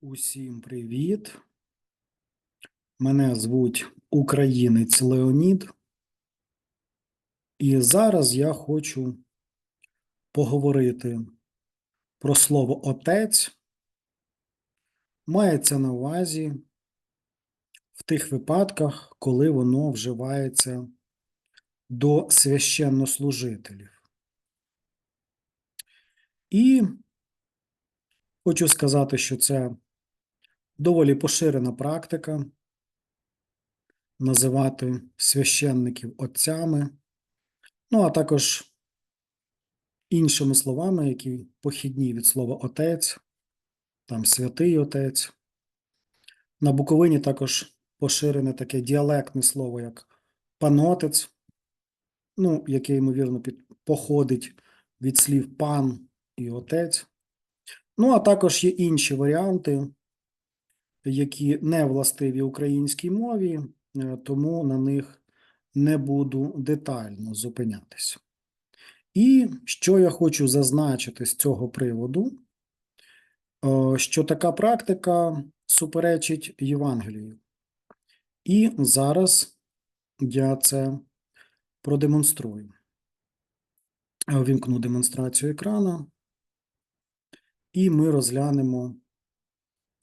Усім привіт. Мене звуть Українець Леонід. І зараз я хочу поговорити про слово Отець. Мається на увазі в тих випадках, коли воно вживається до священнослужителів. І хочу сказати, що це доволі поширена практика називати священників отцями, ну а також іншими словами, які похідні від слова отець, там святий отець. На Буковині також поширене таке діалектне слово, як панотець, ну, яке, ймовірно, походить від слів пан і отець. Ну, а також є інші варіанти, які не властиві українській мові, е, тому на них не буду детально зупинятися. І що я хочу зазначити з цього приводу, е, що така практика суперечить Євангелію. І зараз я це продемонструю. Вімкну демонстрацію екрана, і ми розглянемо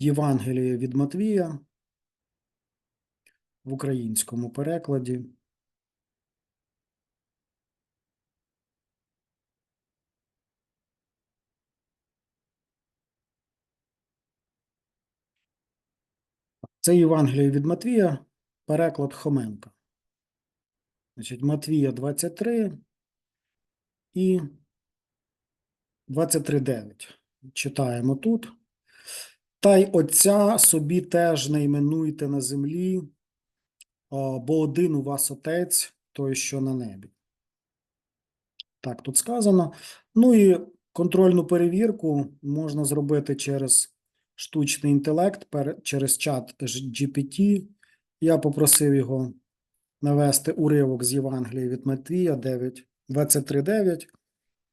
Євангеліє від Матвія в українському перекладі. Це Євангеліє від Матвія, переклад Хоменка. Значить, Матвія 23 і 23.9. Читаємо тут. Та й Отця собі теж не іменуйте на землі, бо один у вас Отець, той, що на небі. Так, тут сказано. Ну і контрольну перевірку можна зробити через штучний інтелект, через чат GPT. Я попросив його навести уривок з Євангелія від Матвія 9, 23.9.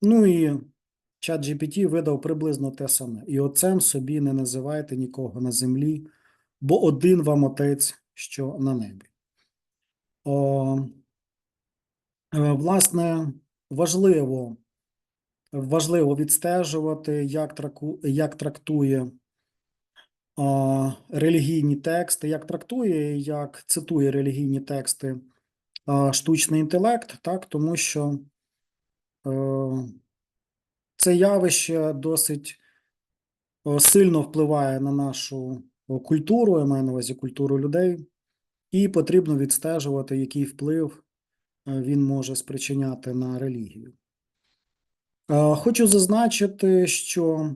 Ну і чат GPT видав приблизно те саме. І отцем собі не називайте нікого на землі, бо один вам отець, що на небі. О, е, власне, важливо, важливо відстежувати, як, траку, як трактує а, релігійні тексти, як трактує, як цитує релігійні тексти а, штучний інтелект, так, тому що е, це явище досить е, сильно впливає на нашу е, культуру, я маю на увазі культуру людей, і потрібно відстежувати, який вплив е, він може спричиняти на релігію. Хочу зазначити, що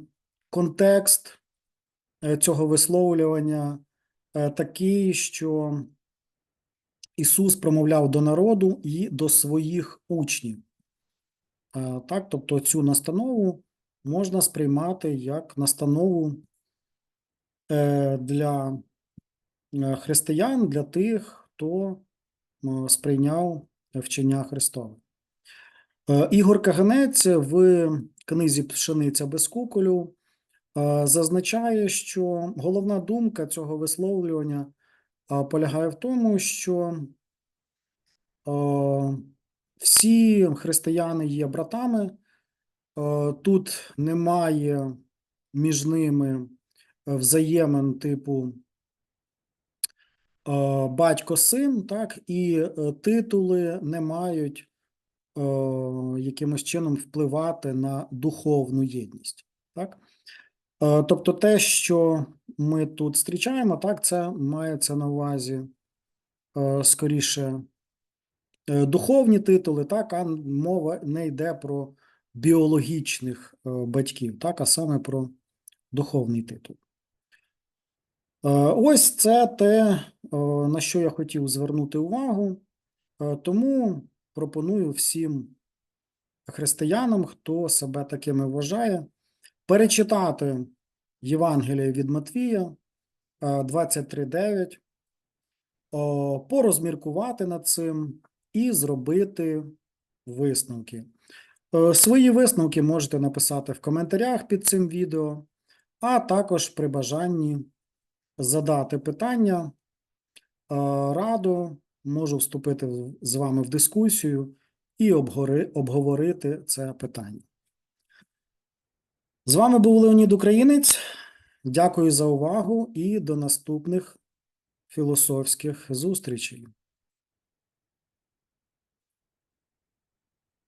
контекст цього висловлювання такий, що Ісус промовляв до народу і до своїх учнів. Е, Так, тобто цю настанову можна сприймати як настанову е, для е, християн, для тих, хто сприйняв вчення Христове. Ігор Каганець в книзі Пшениця без куколю зазначає, що головна думка цього висловлювання полягає в тому, що всі християни є братами, е, тут немає між ними взаємин типу е, батько-син, так, і е, титули не мають е, якимось чином впливати на духовну єдність. Так? Е, Тобто те, що ми тут зустрічаємо, так, це мається на увазі е, скоріше е, духовні титули, так, а мова не йде про біологічних е, батьків, так, а саме про духовний титул. Е, Ось це те, е, на що я хотів звернути увагу. Е, Тому пропоную всім християнам, хто себе такими вважає, перечитати Євангеліє від Матвія е, 23.9, порозміркувати над цим і зробити висновки. Е, Свої висновки можете написати в коментарях під цим відео, а також при бажанні задати питання. е, Раду можу вступити з вами в дискусію і обговорити це питання. З вами був Леонід Українець. Дякую за увагу і до наступних філософських зустрічей.